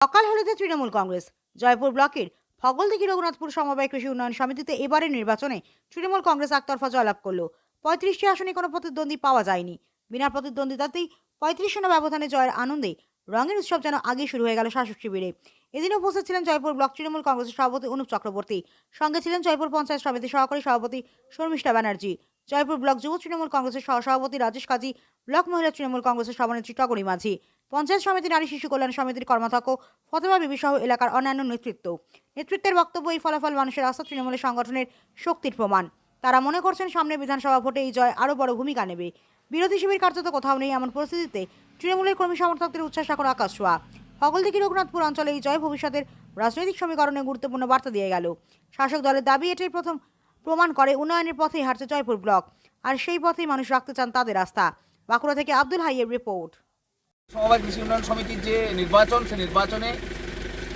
সকাল হলেতে তৃণমূল কংগ্রেস। জয়পুর ব্লকের ফগল ফগলদিঘি রঘুনাথপুর সমবায় কৃষি উন্নয়ন সমিতিতে এবারের নির্বাচনে তৃণমূল কংগ্রেস একতরফা জয়লাভ করল। পঁয়ত্রিশটি আসনে কোনো প্রতিদ্বন্দ্বী পাওয়া যায়নি। বিনা প্রতিদ্বন্দ্বিতাতেই পঁয়ত্রিশ শূন্য ব্যবধানে জয়ের আনন্দে রঙের উৎসব যেন আগে শুরু হয়ে গেল শাসক শিবিরে। এদিন উপস্থিত ছিলেন জয়পুর ব্লক তৃণমূল কংগ্রেসের সভাপতি অনুপ চক্রবর্তী। সঙ্গে ছিলেন জয়পুর পঞ্চায়েত সমিতির সহকারী সভাপতি শর্মিষ্ঠা ব্যানার্জি। জয়পুর ব্লক যুব তৃণমূল কংগ্রেসের সহসভাপতি রাজেশ কাজী, ব্লক মহিলা তৃণমূল কংগ্রেসের সভানেত্রী টগরী মাঝি, পঞ্চায়েত সমিতি নারী শিশু কল্যাণ সমিতির কর্মাধ্যক্ষ ফতেমা বিবি সহ এলাকার অন্যান্য নেতৃত্ব। নেতৃত্বের বক্তব্য এই ফলাফল মানুষের আস্থা তৃণমূলের সংগঠনের শক্তির প্রমাণ। তারা মনে করছেন সামনে বিধানসভা ভোটে এই জয় আরও বড় ভূমিকা নেবে। বিরোধী শিবির কার্যত কোথাও নেই এমন পরিস্থিতিতে তৃণমূলের কর্মী সমর্থকদের উচ্ছ্বাস এখন আকাশ ছোঁয়া। ফগলদিঘি রঘুনাথপুর অঞ্চলে এই জয় ভবিষ্যতের রাজনৈতিক সমীকরণে গুরুত্বপূর্ণ বার্তা দিয়ে গেল। শাসক দলের দাবি এটাই প্রথম প্রমাণ করে উন্নয়নের পথেই হাঁটছে জয়পুর ব্লক। আর সেই পথেই মানুষ রাখতে চান তাদের রাস্তা। বাঁকুড়া থেকে আব্দুল হাইয়ের রিপোর্ট। সমবায় কৃষি উন্নয়ন সমিতির যে নির্বাচন, সে নির্বাচনে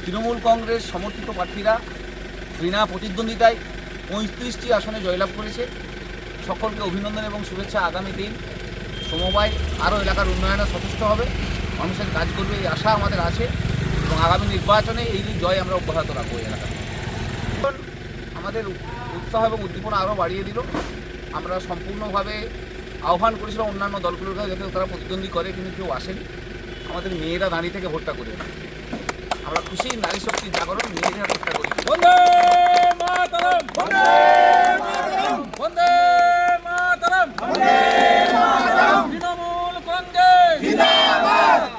তৃণমূল কংগ্রেস সমর্থিত প্রার্থীরা বিনা প্রতিদ্বন্দ্বিতায় পঁয়ত্রিশটি আসনে জয়লাভ করেছে। সকলকে অভিনন্দন এবং শুভেচ্ছা। আগামী দিন সমবায় আরও এলাকার উন্নয়নে সচেষ্ট হবে। মানুষের কাজ করবে এই আশা আমাদের আছে এবং আগামী নির্বাচনে এই জয় আমরা অব্যাহত রাখব এখন আমাদের উৎসাহ এবং উদ্দীপনা আরও বাড়িয়ে দিল। আমরা সম্পূর্ণভাবে আহ্বান করেছিলাম অন্যান্য দলগুলোর কাছে যাতে তারা প্রতিদ্বন্দ্বী করে কিন্তু কেউ আসেনি। আমাদের মেয়েরা দাঁড়িয়ে থেকে ভোটটা করে আমরা খুশি নারী শক্তি জাগরণ মেয়েরা ভোটটা করি। Yeah!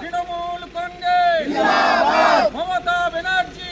তৃণমূল মমতা ব্যানার্জি!